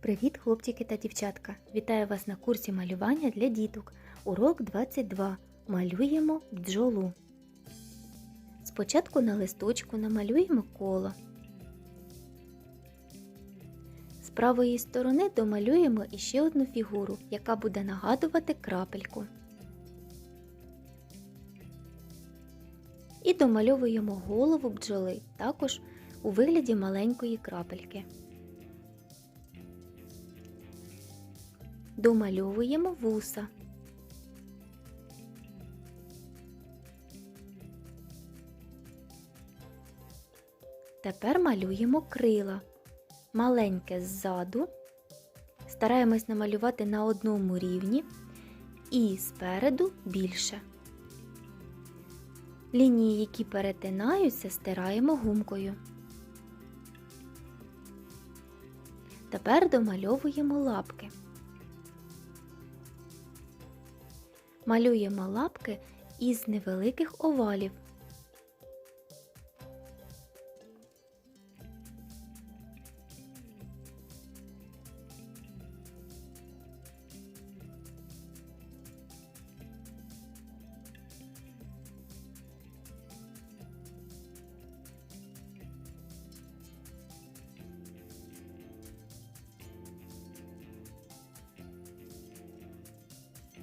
Привіт, хлопчики та дівчатка! Вітаю вас на курсі малювання для діток. Урок 22. Малюємо бджолу. Спочатку на листочку намалюємо коло. З правої сторони домалюємо іще одну фігуру, яка буде нагадувати крапельку. І домальовуємо голову бджоли також у вигляді маленької крапельки. Домальовуємо вуса. Тепер малюємо крила. Маленьке ззаду. Стараємось намалювати на одному рівні і спереду більше. Лінії, які перетинаються, стираємо гумкою. Тепер домальовуємо лапки. Малюємо лапки із невеликих овалів.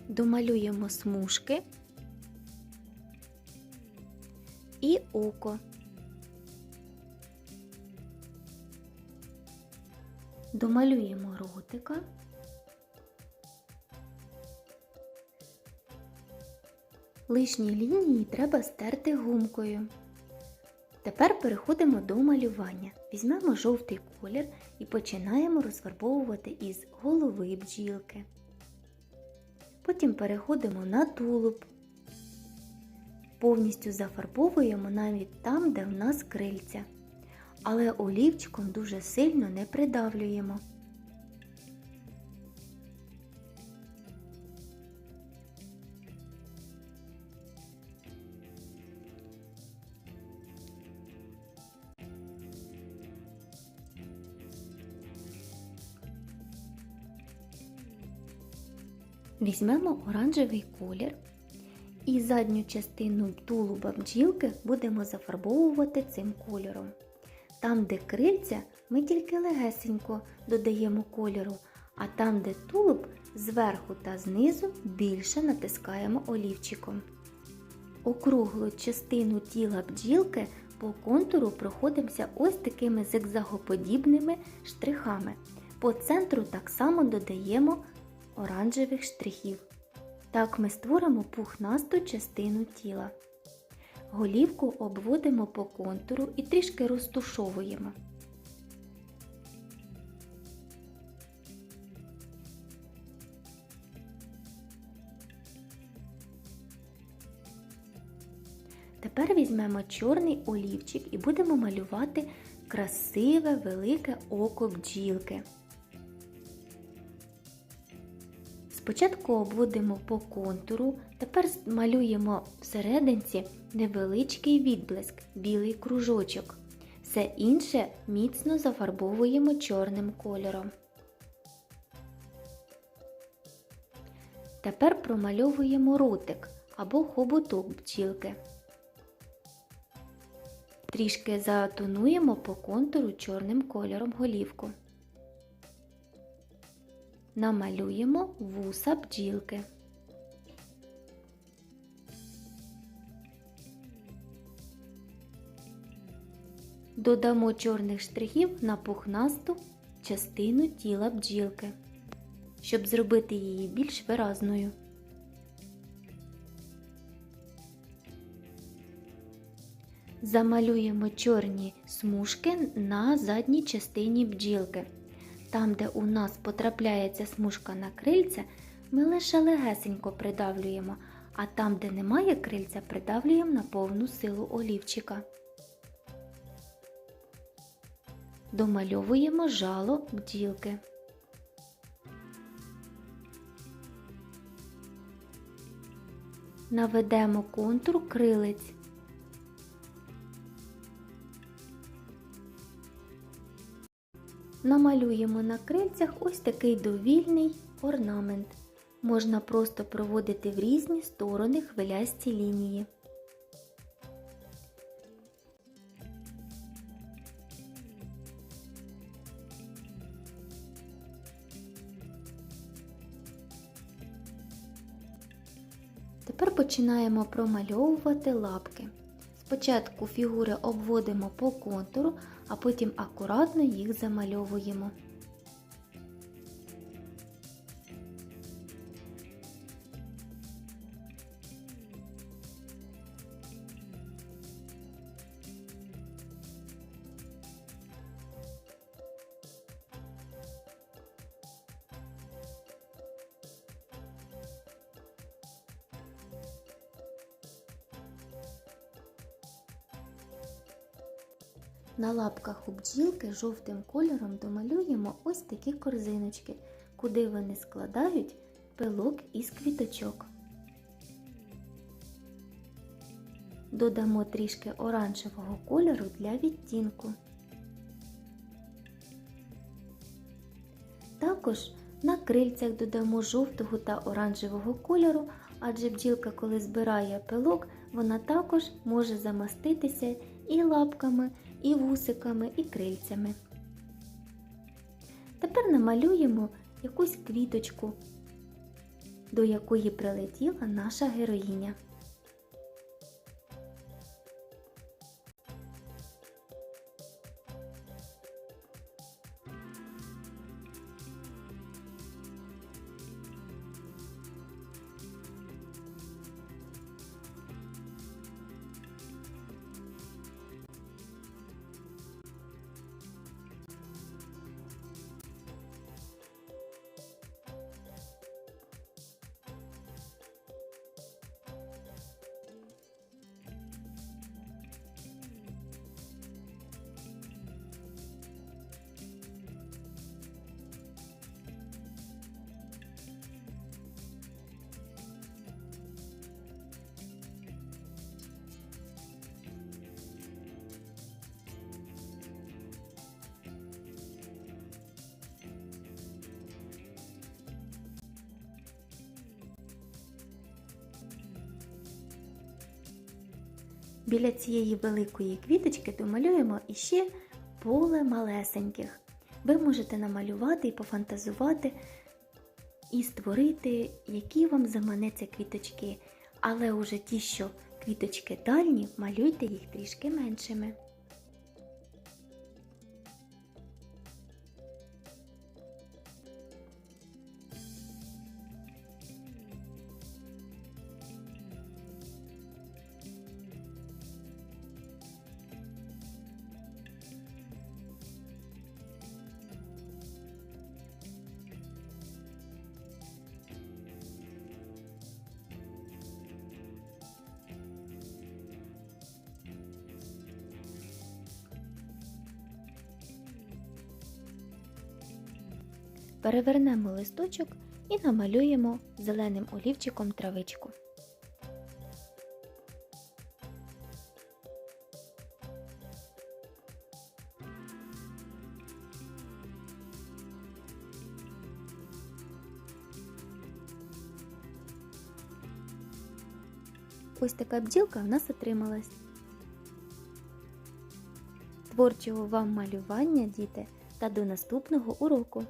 Домалюємо смужки і око. Домалюємо ротика. Лишні лінії треба стерти гумкою. Тепер переходимо до малювання. Візьмемо жовтий колір і починаємо розфарбовувати із голови бджілки. Потім переходимо на тулуб. Повністю зафарбовуємо навіть там, де в нас крильця. Але олівчиком дуже сильно не придавлюємо. Візьмемо оранжевий колір і задню частину тулуба бджілки будемо зафарбовувати цим кольором. Там, де крильця, ми тільки легесенько додаємо кольору, а там, де тулуб, зверху та знизу більше натискаємо олівчиком. Округлу частину тіла бджілки по контуру проходимося ось такими зигзагоподібними штрихами. По центру так само додаємо оранжевих штрихів. Так ми створимо пухнасту частину тіла. Голівку обводимо по контуру і трішки розтушовуємо. Тепер візьмемо чорний олівчик і будемо малювати красиве велике око бджілки. Спочатку обводимо по контуру, тепер малюємо всерединці невеличкий відблиск, білий кружочок. Все інше міцно зафарбовуємо чорним кольором. Тепер промальовуємо ротик або хоботок бджілки. Трішки затонуємо по контуру чорним кольором голівку. Намалюємо вуса бджілки. Додамо чорних штрихів на пухнасту частину тіла бджілки, щоб зробити її більш виразною. Замалюємо чорні смужки на задній частині бджілки. Там, де у нас потрапляється смужка на крильця, ми лише легесенько придавлюємо, а там, де немає крильця, придавлюємо на повну силу олівчика. Домальовуємо жало бджілки. Наведемо контур крилиць. Намалюємо на крильцях ось такий довільний орнамент. Можна просто проводити в різні сторони хвилясті лінії. Тепер починаємо промальовувати лапки. Спочатку фігури обводимо по контуру, а потім акуратно їх замальовуємо. На лапках у бджілки жовтим кольором домалюємо ось такі корзиночки, куди вони складають пилок із квіточок. Додамо трішки оранжевого кольору для відтінку. Також на крильцях додамо жовтого та оранжевого кольору, адже бджілка, коли збирає пилок, вона також може замаститися і лапками, і вусиками, і крильцями. Тепер намалюємо якусь квіточку, до якої прилетіла наша героїня. Біля цієї великої квіточки домалюємо іще поле малесеньких. Ви можете намалювати і пофантазувати і створити, які вам заманеться квіточки. Але уже ті, що квіточки дальні, малюйте їх трішки меншими. Перевернемо листочок і намалюємо зеленим олівчиком травичку. Ось така бджілка в нас отрималась. Творчого вам малювання, діти, та до наступного уроку!